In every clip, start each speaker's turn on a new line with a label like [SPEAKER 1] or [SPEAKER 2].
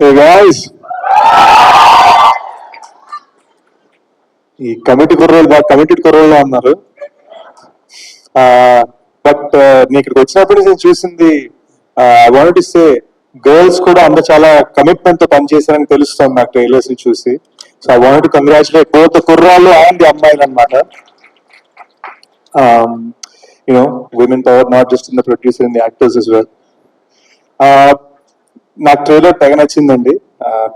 [SPEAKER 1] Hey guys. ఈ committee కుర్రోళ్ళు బాగా కమిటెడ్ కుర్రోళ్ళు అన్నారు బట్ నేను ఇక్కడికి వచ్చినప్పుడు నేను చూసింది ఐ వాంట్ సే గర్ల్స్ కూడా అంత చాలా కమిట్మెంట్తో పనిచేశారని తెలుస్తుంది నాకు ట్రైలర్స్ని చూసి. So I want congratulate both కుర్రాళ్ళు అండ్ ది అమ్మాయిలు అనమాట you know women power not just in the producer in the actors as well నాకు ట్రైలర్ తెగ నచ్చిందండి.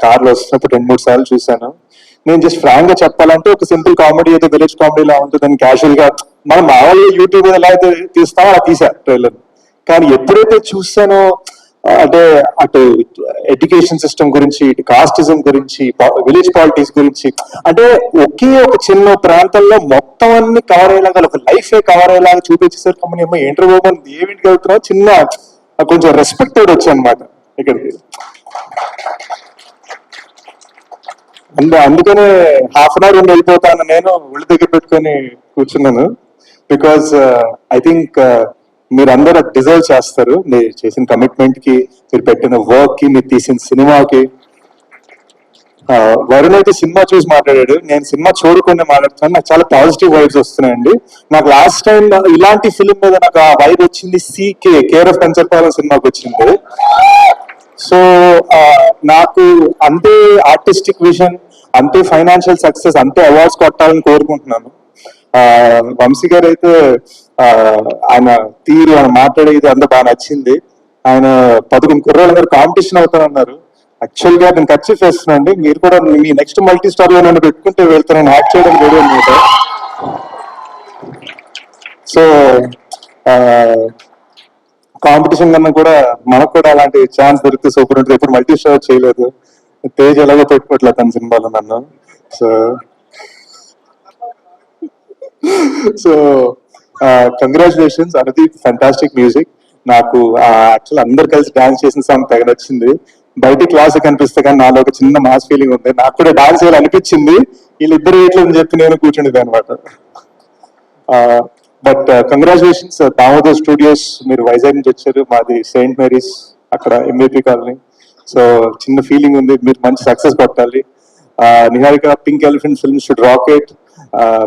[SPEAKER 1] కార్లో వస్తున్నప్పుడు రెండు మూడు సార్లు చూశాను. నేను జస్ట్ ఫ్రాంక్గా చెప్పాలంటే ఒక సింపుల్ కామెడీ అయితే విలేజ్ కామెడీ లా ఉంటుందని క్యాజువల్గా మనం మామూలుగా యూట్యూబ్ ఎలా అయితే తీస్తామో అలా తీసా ట్రైలర్ కానీ ఎప్పుడైతే చూసానో అంటే అటు ఎడ్యుకేషన్ సిస్టమ్ గురించి ఇటు కాస్టిజం గురించి విలేజ్ పాలిటిక్స్ గురించి అంటే ఒకే ఒక చిన్న ప్రాంతంలో మొత్తం అన్ని కవర్ అయ్యేలాగా ఒక లైఫ్ కవర్ అయ్యేలాగా చూపించేసరికి కమ్మని ఏమో ఏంటర్ పోమని ఏమిటికి చిన్న కొంచెం రెస్పెక్ట్ తోడు వచ్చాయి అనమాట ఇక్కడికి. అందుకనే హాఫ్ అన్ అవర్ ఉండి వెళ్ళిపోతాను నేను ఒళ్ళు దగ్గర పెట్టుకొని కూర్చున్నాను. బికాస్ ఐ థింక్ మీరు అందరూ డిజర్వ్ చేస్తారు. మీరు చేసిన కమిట్మెంట్కి మీరు పెట్టిన వర్క్కి మీరు తీసిన సినిమాకి వరుణ్ అయితే సినిమా చూసి మాట్లాడాడు. నేను సినిమా చూడకుండా మాట్లాడుతాను నాకు చాలా పాజిటివ్ వైబ్స్ వస్తున్నాయండి. నాకు లాస్ట్ టైం ఇలాంటి ఫిలిం మీద నాకు ఆ వైబ్ వచ్చింది సీకే కేర్ ఆఫ్ కంచర్పాలెం సినిమాకి వచ్చింది. సో నాకు అంతే ఆర్టిస్టిక్ విజన్ అంతే ఫైనాన్షియల్ సక్సెస్ అంతే అవార్డ్స్ కొట్టాలని కోరుకుంటున్నాను. ఆ, వంశీ గారు అయితే ఆయన తీరు ఆయన మాట్లాడేది అంతా బాగా నచ్చింది. ఆయన పదకొండు కుర్రోళ్ళ గారు కాంపిటీషన్ అవుతానన్నారు. యాక్చువల్గా నేను ఖర్చు చేస్తున్నాండి. మీరు కూడా మీ నెక్స్ట్ మల్టీ స్టార్లో నన్ను పెట్టుకుంటే వెళ్తాను యాక్ట్ చేయడం లేదు అనమాట సో కాంపిటీషన్ కన్నా కూడా మనకు కూడా అలాంటి ఛాన్స్ దొరికితే సూపర్ ఉంటుంది. ఎప్పుడు మల్టీ స్టార్ చేయలేదు. తేజ్ ఎలాగో పెట్టుకోవట్లేదు తన సినిమాలో నన్ను. సో సో కంగ్రాచులేషన్స్ అనేది ఫంటాస్టిక్ మ్యూజిక్ నాకు యాక్చువల్ అందరు కలిసి డాన్స్ చేసిన సాంగ్ తెగ నచ్చింది. బయట క్లాస్ కనిపిస్తే కానీ నాలో ఒక చిన్న మాస్ ఫీలింగ్ ఉంది. నాకు కూడా డాన్స్ వేయాలి అనిపించింది వీళ్ళిద్దరు ఎట్లా అని చెప్పి నేను కూర్చుండేది అనమాట బట్ కంగ్రాచులేషన్స్ దామోదర్ స్టూడియోస్ మీరు వైజాగ్ నుంచి వచ్చారు. మాది సెయింట్ మేరీస్ అక్కడ ఎంబీపీ కాలనీ. సో చిన్న ఫీలింగ్ ఉంది. మీరు మంచి సక్సెస్ కొట్టాలి. Niharika pink elephant film should rock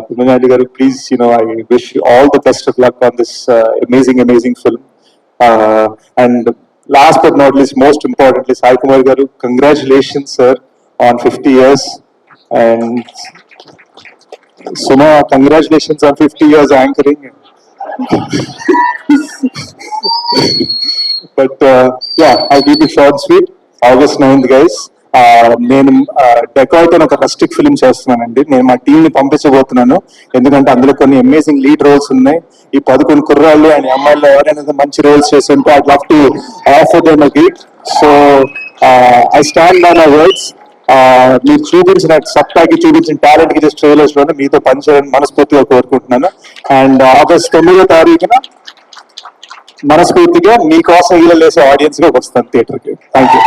[SPEAKER 1] పుణ్యాడి గారు please you know I wish all the best of luck on this amazing amazing film and last but not least, most importantly, Sai Kumar Garu, congratulations, sir, on 50 years. And Suma, congratulations on 50 years anchoring. but uh, yeah, I'll give you short, sweet. August 9th, guys. నేను dacoit అని ఒక rustic film చేస్తున్నానండి. నేను మా team ని పంపించబోతున్నాను. ఎందుకంటే అందులో కొన్ని అమేజింగ్ లీడ్ రోల్స్ ఉన్నాయి. ఈ పదకొండు కుర్రాళ్ళు అండ్ అమ్మాయిలు ఎవరైనా మంచి రోల్స్ చేసి ఉంటే I love to offer them gift so I stand on my words మీరు చూపించిన సత్తాకి చూపించిన టాలెంట్కి ట్రైలర్స్లోనే మీతో పనిచేయాలని మనస్ఫూర్తిగా కోరుకుంటున్నాను. అండ్ ఆగస్ట్ తొమ్మిదో తారీఖున మనస్ఫూర్తిగా మీకోసం ఇలా లేసే ఆడియన్స్గా వస్తాను థియేటర్కి. Thank you